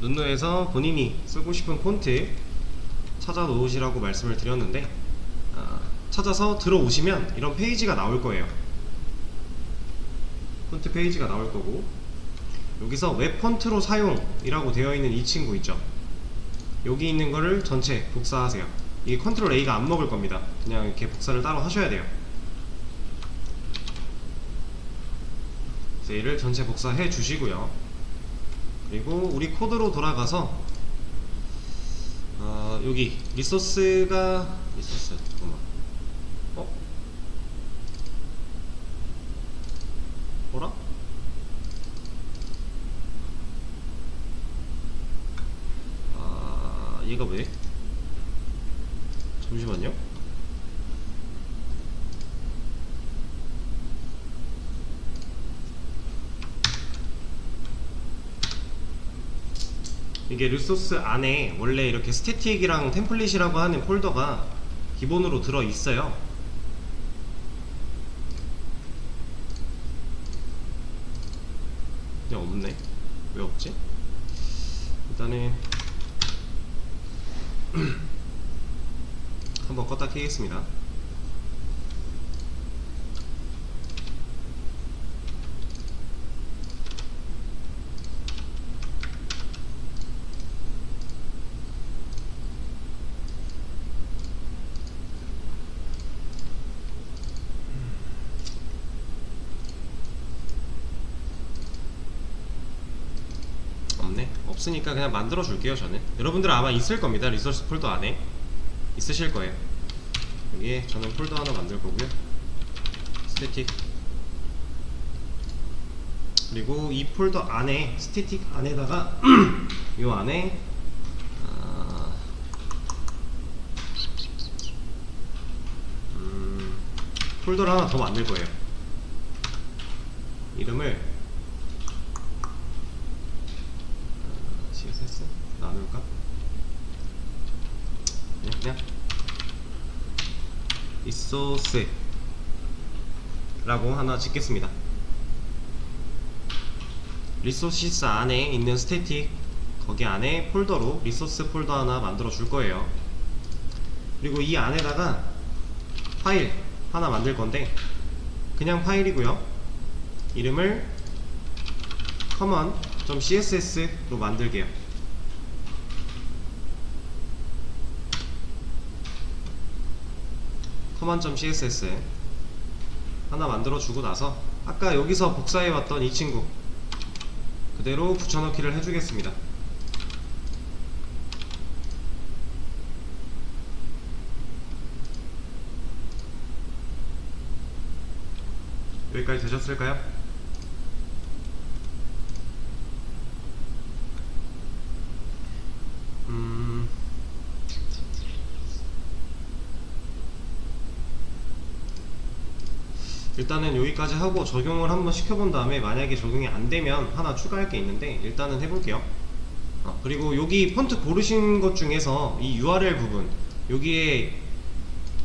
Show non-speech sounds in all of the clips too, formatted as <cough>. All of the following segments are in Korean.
눈누에서 본인이 쓰고 싶은 폰트 찾아 놓으시라고 말씀을 드렸는데 아, 찾아서 들어오시면 이런 페이지가 나올 거예요. 폰트 페이지가 나올 거고 여기서 웹 폰트로 사용이라고 되어 있는 이 친구 있죠. 여기 있는 거를 전체 복사하세요. 이게 컨트롤 A가 안 먹을 겁니다. 그냥 이렇게 복사를 따로 하셔야 돼요. 얘를 전체 복사해 주시고요. 그리고 우리 코드로 돌아가서 어, 여기 리소스가 리소스 잠깐만 어? 뭐라? 아 얘가 왜? 잠시만요. 이게 리소스 안에 원래 이렇게 스태틱이랑 템플릿이라고 하는 폴더가 기본으로 들어 있어요. 그냥 없네. 왜 없지? 일단은 <clears throat> 한번 껐다 켜겠습니다. 없으니까 그냥 만들어 줄게요, 저는. 여러분들 아마 있을 겁니다. 리소스 폴더 안에. 있으실 거예요. 여기에 저는 폴더 하나 만들 거고요. 스태틱. 그리고 이 폴더 안에 스태틱 안에다가 <clears throat> 요 안에 아, 음, 폴더를 하나 더 만들 거예요. 이름을 아, CSS 나눌까? 그냥 그냥 리소스 라고 하나 짓겠습니다. 리소시스 안에 있는 스태틱 거기 안에 폴더로 리소스 폴더 하나 만들어 줄 거예요. 그리고 이 안에다가 파일 하나 만들 건데 그냥 파일이고요. 이름을 common.css로 만들게요 common.css 하나 만들어 주고 나서 아까 여기서 복사해 왔던 이 친구 그대로 붙여넣기를 해주겠습니다 여기까지 되셨을까요? 음... 일단은 여기까지 하고 적용을 한번 시켜본 다음에 만약에 적용이 안 되면 하나 추가할 게 있는데 일단은 해볼게요. 어, 그리고 여기 폰트 고르신 것 중에서 이 URL 부분 여기에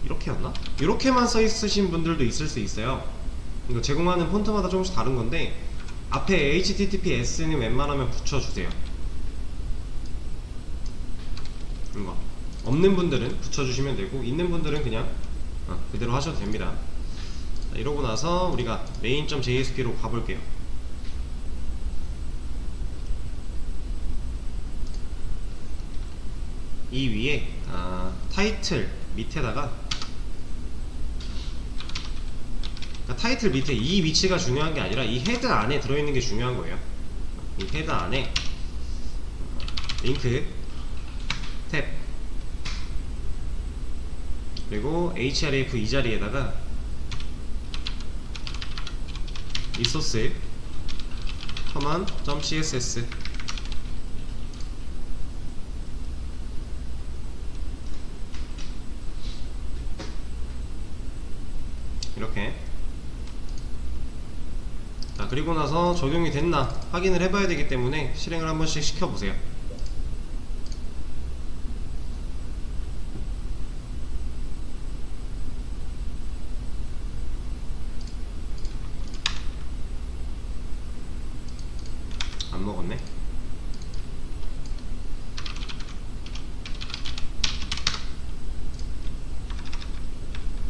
이렇게였나? 이렇게만 써 있으신 분들도 있을 수 있어요. 이거 제공하는 폰트마다 조금씩 다른 건데 앞에 HTTPS는 웬만하면 붙여주세요. 이거 없는 분들은 붙여주시면 되고 있는 분들은 그냥 어, 그대로 하셔도 됩니다. 자, 이러고 나서 우리가 main.jsp로 가볼게요. 이 위에 아, 타이틀 밑에다가 그러니까 타이틀 밑에 이 위치가 중요한 게 아니라 이 헤드 안에 들어있는 게 중요한 거예요. 이 헤드 안에 링크 탭 그리고 href 이 자리에다가 리소스 command.css 이렇게. 자 그리고 나서 적용이 됐나 확인을 해봐야 되기 때문에 실행을 한 번씩 시켜보세요 안 먹었네.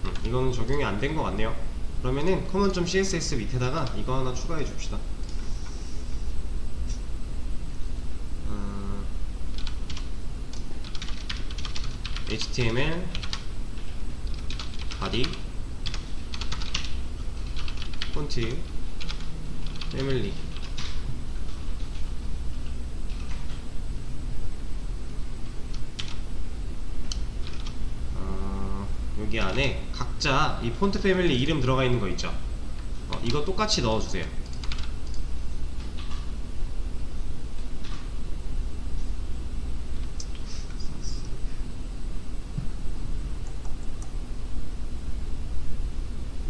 음, 이거는 적용이 안 된 것 같네요. 그러면은 common.css 밑에다가 이거 하나 추가해 줍시다. 음, html body font family 여기 안에 각자 이 폰트 패밀리 이름 들어가 있는 거 있죠? 어, 이거 똑같이 넣어주세요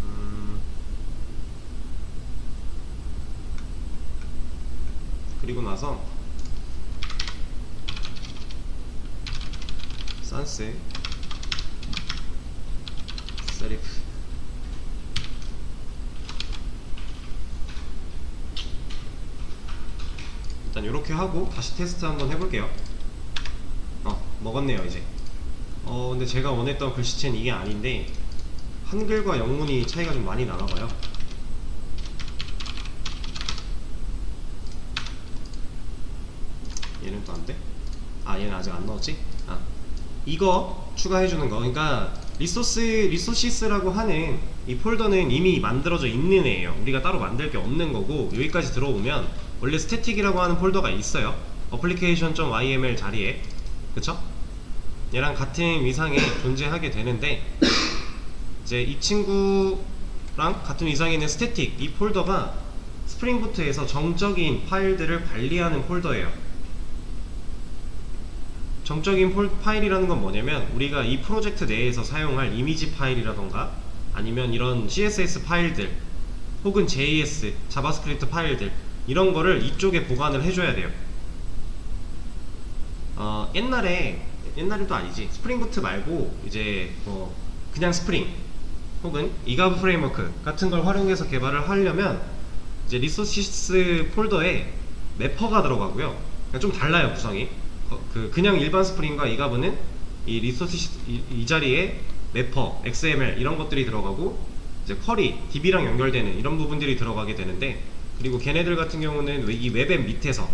음, 그리고 나서 산스 세리프 일단 이렇게 하고 다시 테스트 한번 해볼게요. 어 먹었네요 이제. 어 근데 제가 원했던 글씨체는 이게 아닌데 한글과 영문이 차이가 좀 많이 나나봐요. 얘는 또 안 돼? 아 얘는 아직 안 넣었지? 아 이거 추가해주는 거. 그러니까 리소스 리소시스라고 하는 이 폴더는 이미 만들어져 있는 애예요. 우리가 따로 만들 게 없는 거고 여기까지 들어오면 원래 스태틱이라고 하는 폴더가 있어요. application.yml 자리에. 그쵸? 얘랑 같은 위상에 존재하게 되는데 이제 이 친구랑 같은 위상에 있는 스태틱 이 폴더가 스프링부트에서 정적인 파일들을 관리하는 폴더예요. 정적인 폴, 파일이라는 건 뭐냐면 우리가 이 프로젝트 내에서 사용할 이미지 파일이라던가 아니면 이런 CSS 파일들 혹은 JS, 자바스크립트 파일들 이런 거를 이쪽에 보관을 해줘야 돼요. 어, 옛날에 옛날에도 아니지. 스프링부트 말고 이제 뭐 그냥 스프링 혹은 이가브 프레임워크 같은 걸 활용해서 개발을 하려면 이제 리소시스 폴더에 매퍼가 들어가고요. 그러니까 좀 달라요 구성이. 어, 그 그냥 일반 스프링과 이가브는 이 리소시스 이, 이 자리에 매퍼, XML 이런 것들이 들어가고 이제 쿼리, DB랑 연결되는 이런 부분들이 들어가게 되는데 그리고 걔네들 같은 경우는 이 웹앱 밑에서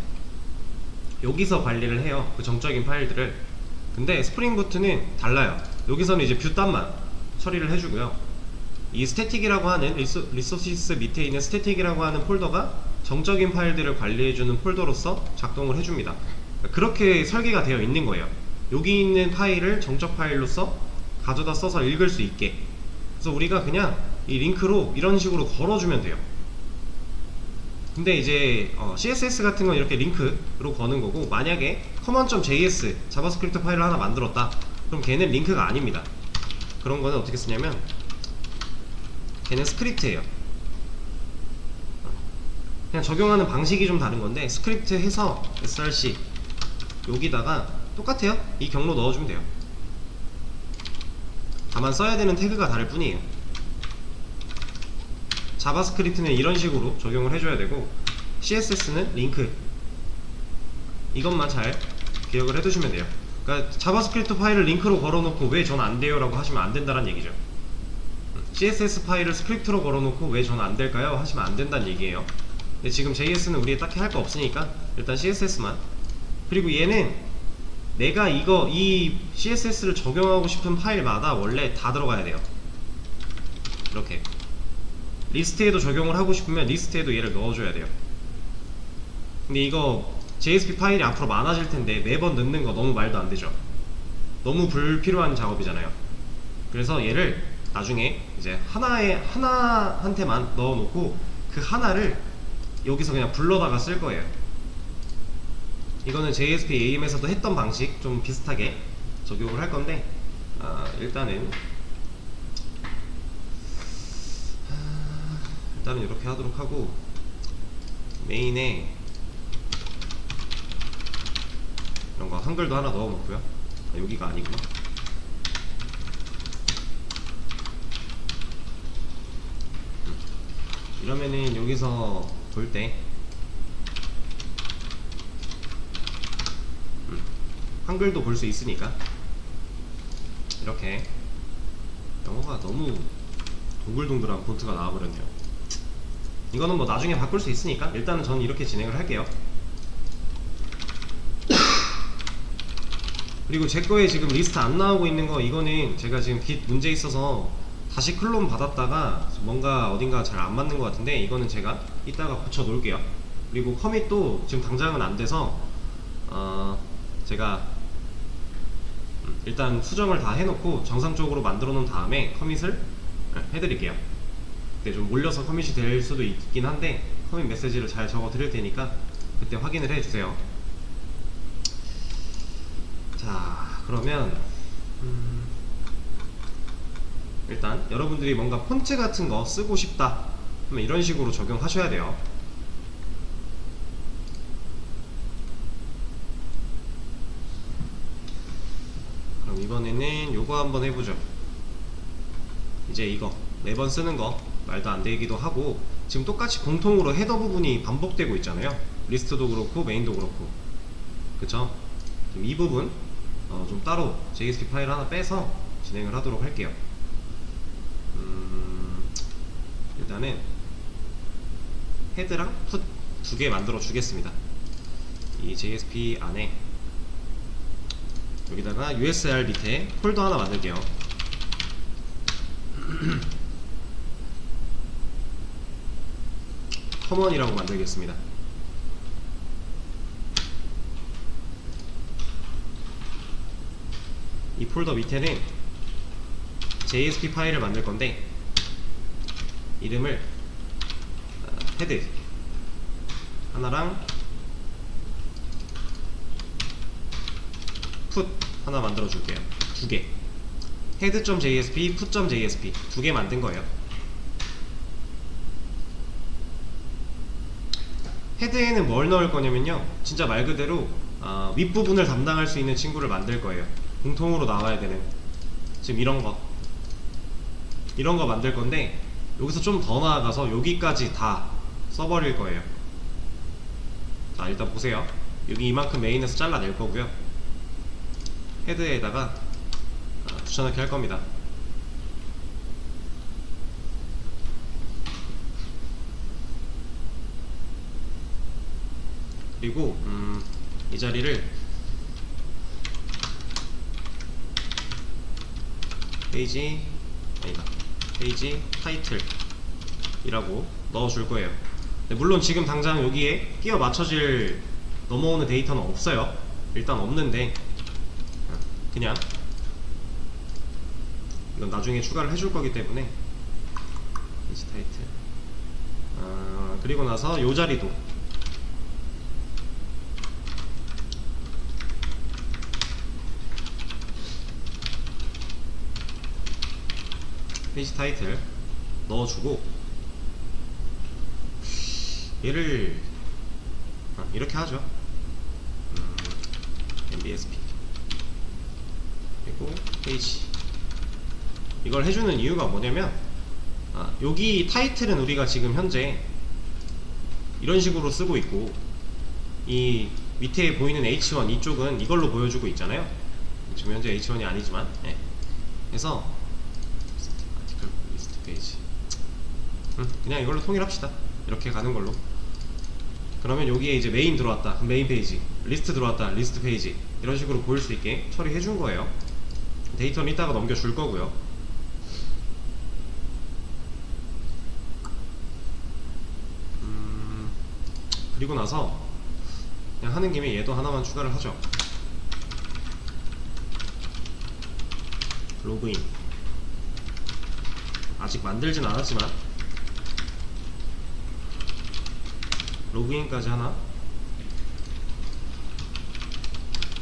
여기서 관리를 해요. 그 정적인 파일들을. 근데 스프링부트는 달라요. 여기서는 이제 뷰단만 처리를 해주고요. 이 스태틱이라고 하는 리소, 리소시스 밑에 있는 스태틱이라고 하는 폴더가 정적인 파일들을 관리해주는 폴더로서 작동을 해줍니다. 그렇게 설계가 되어 있는 거예요. 여기 있는 파일을 정적 파일로서 가져다 써서 읽을 수 있게. 그래서 우리가 그냥 이 링크로 이런 식으로 걸어주면 돼요 근데 이제 어, CSS 같은 건 이렇게 링크로 거는 거고 만약에 common.js 자바스크립트 파일을 하나 만들었다. 그럼 걔는 링크가 아닙니다. 그런 거는 어떻게 쓰냐면 걔는 스크립트예요. 그냥 적용하는 방식이 좀 다른 건데 스크립트 해서 src 여기다가 똑같아요? 이 경로 넣어주면 돼요. 다만 써야 되는 태그가 다를 뿐이에요 자바스크립트는 이런 식으로 적용을 해줘야 되고 CSS는 링크. 이것만 잘 기억을 해두시면 돼요. 그러니까 자바스크립트 파일을 링크로 걸어놓고 왜 전 안 돼요? 라고 하시면 안 된다는 얘기죠. CSS 파일을 스크립트로 걸어놓고 왜 전 안 될까요? 하시면 안 된다는 얘기예요. 근데 지금 JS는 우리 딱히 할 거 없으니까 일단 CSS만. 그리고 얘는 내가 이거 이 CSS를 적용하고 싶은 파일마다 원래 다 들어가야 돼요. 이렇게 리스트에도 적용을 하고 싶으면 리스트에도 얘를 넣어줘야 돼요. 근데 이거 JSP 파일이 앞으로 많아질 텐데 매번 넣는 거 너무 말도 안 되죠. 너무 불필요한 작업이잖아요. 그래서 얘를 나중에 이제 하나에 하나한테만 넣어놓고 그 하나를 여기서 그냥 불러다가 쓸 거예요. 이거는 JSP AM에서도 했던 방식 좀 비슷하게 적용을 할 건데 아, 일단은 일단은 이렇게 하도록 하고 메인에 이런 거 한글도 하나 넣어 놓고요 아, 여기가 아니구나 음. 이러면은 여기서 볼때 음. 한글도 볼 수 있으니까 이렇게 영어가 너무 동글동글한 폰트가 나와버렸네요 이거는 뭐 나중에 바꿀 수 있으니까 일단은 저는 이렇게 진행을 할게요. 그리고 제 거에 지금 리스트 안 나오고 있는 거 이거는 제가 지금 빗 문제 있어서 다시 클론 받았다가 뭔가 어딘가 잘 안 맞는 것 같은데 이거는 제가 이따가 고쳐 놓을게요. 그리고 커밋도 지금 당장은 안 돼서 어 제가 음, 일단 수정을 다 해놓고 정상적으로 만들어 놓은 다음에 커밋을 네, 해드릴게요 그때 좀 몰려서 커밋이 될 수도 있긴 한데 커밋 메시지를 잘 적어 드릴 테니까 그때 확인을 해주세요. 자 그러면 음, 일단 여러분들이 뭔가 폰트 같은 거 쓰고 싶다 그러면 이런 식으로 적용하셔야 돼요. 그럼 이번에는 요거 한번 해보죠. 이제 이거. 매번 쓰는 거 말도 안 되기도 하고 지금 똑같이 공통으로 헤더 부분이 반복되고 있잖아요. 리스트도 그렇고 메인도 그렇고. 그쵸? 이 부분 어, 좀 따로 JSP 파일 하나 빼서 진행을 하도록 할게요. 음, 일단은 헤드랑 풋 두 개 만들어 주겠습니다. 이 JSP 안에 여기다가 USR 밑에 폴더 하나 만들게요 <clears throat> 커먼이라고 만들겠습니다. 이 폴더 밑에는 JSP 파일을 만들 건데 이름을 어, 헤드 하나랑 풋 하나 만들어 줄게요. 두개. head.jsp, put.jsp 두 개 만든 거예요 헤드에는 뭘 넣을 거냐면요. 진짜 말 그대로 아, 윗부분을 담당할 수 있는 친구를 만들 거예요. 공통으로 나와야 되는. 지금 이런 거. 이런 거 만들 건데 여기서 좀 더 나아가서 여기까지 다 써버릴 거예요. 자 일단 보세요. 여기 이만큼 메인에서 잘라낼 거고요. 헤드에다가 아, 붙여넣기 할 겁니다 그리고 음, 이 자리를 페이지 아니다. 페이지 타이틀 이라고 넣어줄 거예요. 네, 물론 지금 당장 여기에 끼워 맞춰질 넘어오는 데이터는 없어요. 일단 없는데 어, 그냥 이건 나중에 추가를 해줄 거기 때문에 페이지 타이틀. 아, 그리고 나서 요 자리도 페이지 타이틀 넣어주고 얘를 아, 이렇게 하죠. 음, mbsp. 그리고 페이지. 이걸 해주는 이유가 뭐냐면 아, 여기 타이틀은 우리가 지금 현재 이런 식으로 쓰고 있고 이 밑에 보이는 h1 이쪽은 이걸로 보여주고 있잖아요. 지금 현재 h1이 아니지만 예. 그래서 아티클 리스트 페이지 음, 그냥 이걸로 통일합시다. 이렇게 가는 걸로. 그러면 여기에 이제 메인 들어왔다. 메인 페이지. 리스트 들어왔다. 리스트 페이지. 이런 식으로 보일 수 있게 처리해 준 거예요. 데이터는 이따가 넘겨줄 거고요. 음, 그리고 나서 그냥 하는 김에 얘도 하나만 추가를 하죠. 로그인. 아직 만들진 않았지만 로그인까지 하나?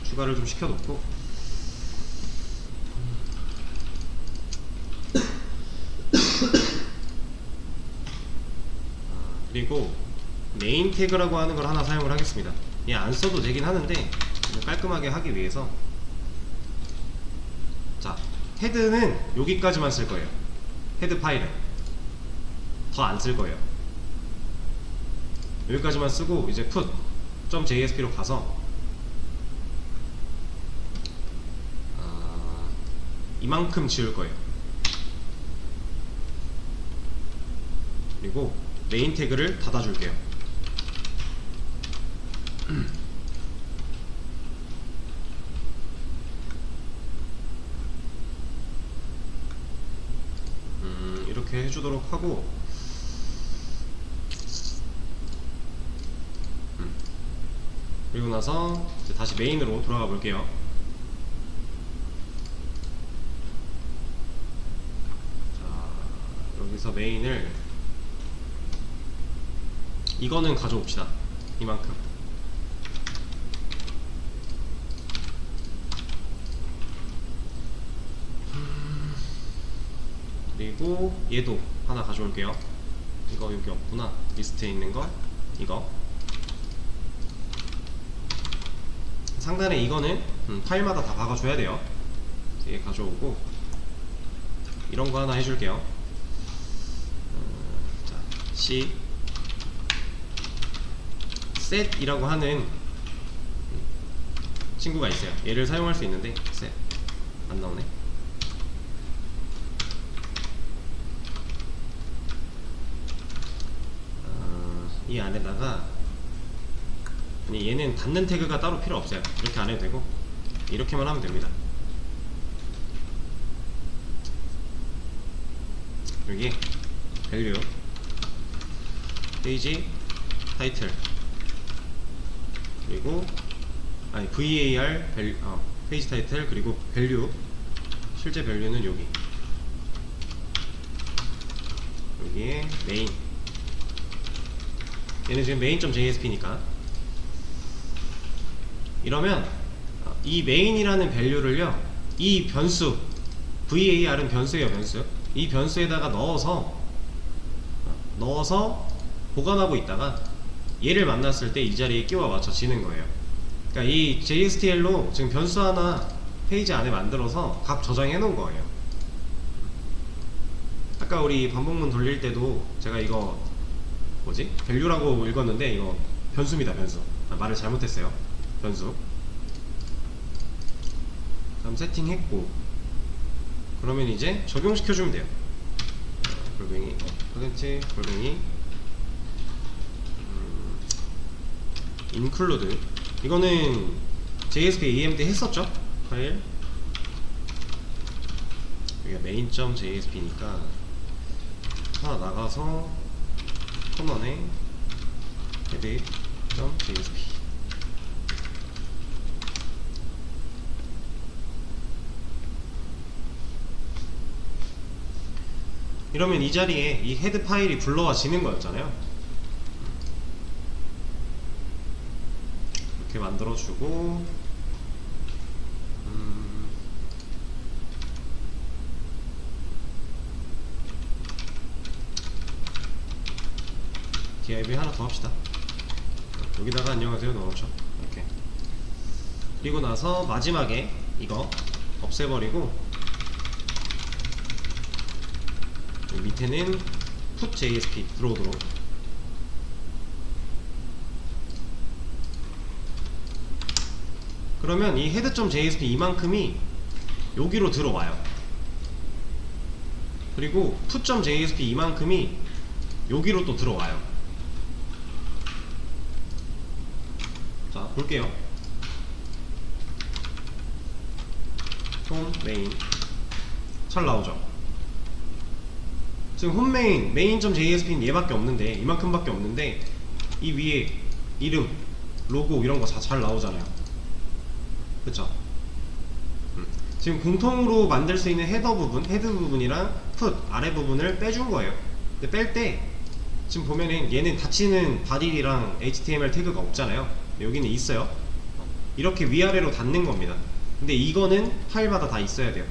추가를 좀 시켜놓고. 아, 그리고 메인 태그라고 하는 걸 하나 사용을 하겠습니다. 얘 안 써도 되긴 하는데 좀 깔끔하게 하기 위해서. 자 헤드는 여기까지만 쓸 거예요. 헤드 파일은 더 안 쓸 거예요 여기까지만 쓰고 이제 put.jsp로 가서 아, 이만큼 지울 거예요 그리고 메인 태그를 닫아줄게요. <clears throat> 음, 이렇게 해주도록 하고 그리고 나서 이제 다시 메인으로 돌아가 볼게요. 자, 여기서 메인을 이거는 가져옵시다. 이만큼. 음, 그리고 얘도 하나 가져올게요. 이거 여기 없구나. 리스트에 있는 거. 이거. 상단에 이거는 음, 파일마다 다 박아줘야 돼요. 얘 가져오고 이런 거 하나 해줄게요. 어, 자, C set이라고 하는 친구가 있어요. 얘를 사용할 수 있는데 set 안 나오네. 어, 이 안에다가 아니 얘는 닫는 태그가 따로 필요 없어요. 이렇게 안 해도 되고 이렇게만 하면 됩니다. 여기 밸류 페이지 타이틀 그리고 아니 var 밸류 어, 페이지 타이틀 그리고 밸류 실제 밸류는 여기 여기에 메인 얘는 지금 main.jsp니까 이러면 어, 이 메인이라는 밸류를요 이 변수 var은 변수예요 변수. 이 변수에다가 넣어서 어, 넣어서 보관하고 있다가 얘를 만났을 때 이 자리에 끼워 맞춰지는 거예요. 그러니까 이 JSTL로 지금 변수 하나 페이지 안에 만들어서 각 저장해 놓은 거예요. 아까 우리 반복문 돌릴 때도 제가 이거 뭐지? 밸류라고 읽었는데 이거 변수입니다 변수. 아, 말을 잘못했어요 변수 다음 세팅했고. 그러면 이제 적용시켜주면 돼요. 어, 골뱅이. 어, 퍼센트 골뱅이. 음, include 이거는 JSP AM 때 했었죠? 파일? 여기가 main.jsp니까 하나 나가서 코너에 edit.jsp 이러면 이 자리에 이 헤드 파일이 불러와지는 거였잖아요. 이렇게 만들어주고 음, div 하나 더 합시다. 여기다가 안녕하세요 넣어줘. 이렇게. 그리고 나서 마지막에 이거 없애버리고 여기 밑에는 put JSP 들어오도록. 그러면 이 head.jsp 이만큼이 여기로 들어와요. 그리고 put.jsp 이만큼이 여기로 또 들어와요. 자 볼게요. 홈 메인. 잘 나오죠 지금 홈 메인 메인.jsp는 얘밖에 없는데 이만큼밖에 없는데 이 위에 이름 로고 이런 거 다 잘 나오잖아요. 그쵸? 음. 지금 공통으로 만들 수 있는 헤더 부분 헤드 부분이랑 풋 아래 부분을 빼준 거예요. 근데 뺄 때 지금 보면은 얘는 닫히는 바디랑 HTML 태그가 없잖아요. 여기는 있어요. 이렇게 위아래로 닫는 겁니다. 근데 이거는 파일마다 다 있어야 돼요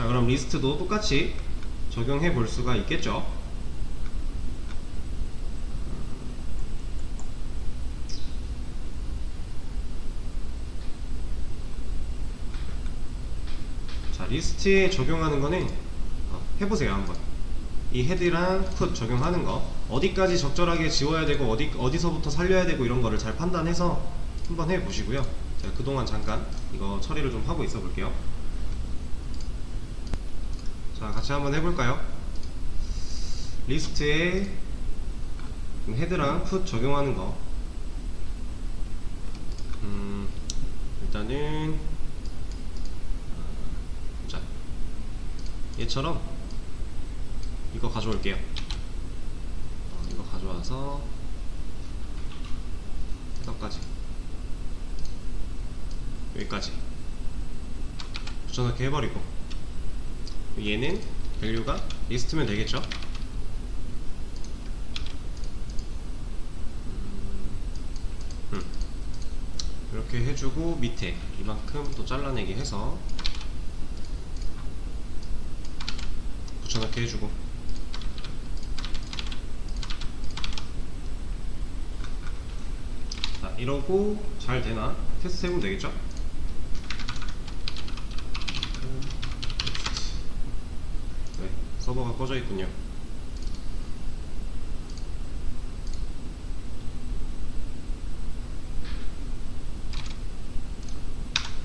자 그럼 리스트도 똑같이 적용해 볼 수가 있겠죠? 자 리스트에 적용하는 거는 어, 해보세요 한번. 이 헤드랑 풋 적용하는 거. 어디까지 적절하게 지워야 되고 어디, 어디서부터 살려야 되고 이런 거를 잘 판단해서 한번 해보시고요. 제가 그동안 잠깐 이거 처리를 좀 하고 있어 볼게요. 자, 같이 한번 해볼까요? 리스트에 헤드랑 풋 적용하는 거. 음, 일단은 어, 자 얘처럼 이거 가져올게요. 어, 이거 가져와서 헤더까지 여기까지 붙여넣기 해버리고 얘는 밸류가 리스트면 되겠죠? 음, 이렇게 해주고 밑에 이만큼 또 잘라내기 해서 붙여넣기 해주고 자 이러고 잘 되나 테스트 해보면 되겠죠? 네 서버가 꺼져 있군요.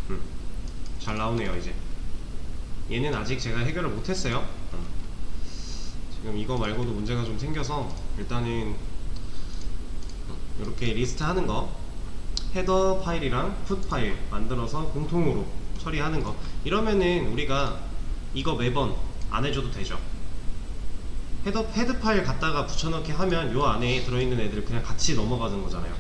음, 잘 나오네요 이제. 얘는 아직 제가 해결을 못했어요. 어. 지금 이거 말고도 문제가 좀 생겨서 일단은 이렇게 리스트 하는 거 헤더 파일이랑 풋 파일 만들어서 공통으로 처리하는 거. 이러면은 우리가 이거 매번 안 해줘도 되죠 헤더 헤드 파일 갖다가 붙여넣기 하면 요 안에 들어있는 애들 그냥 같이 넘어가는 거잖아요.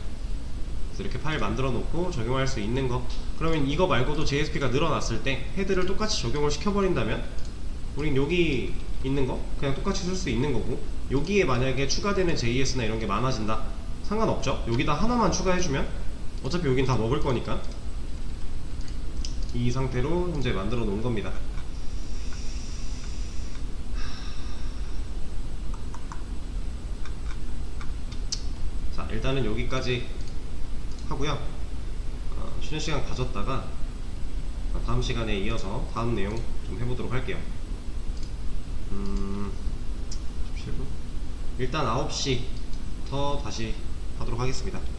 그래서 이렇게 파일 만들어 놓고 적용할 수 있는 거. 그러면 이거 말고도 JSP가 늘어났을 때 헤드를 똑같이 적용을 시켜버린다면 우린 여기 있는 거 그냥 똑같이 쓸 수 있는 거고 여기에 만약에 추가되는 JS나 이런 게 많아진다. 상관없죠? 여기다 하나만 추가해주면 어차피 여긴 다 먹을 거니까 이 상태로 현재 만들어 놓은 겁니다 자 일단은 여기까지 하고요. 어, 쉬는 시간 가졌다가 다음 시간에 이어서 다음 내용 좀 해보도록 할게요. 음. 일단 9시 더 다시 하도록 하겠습니다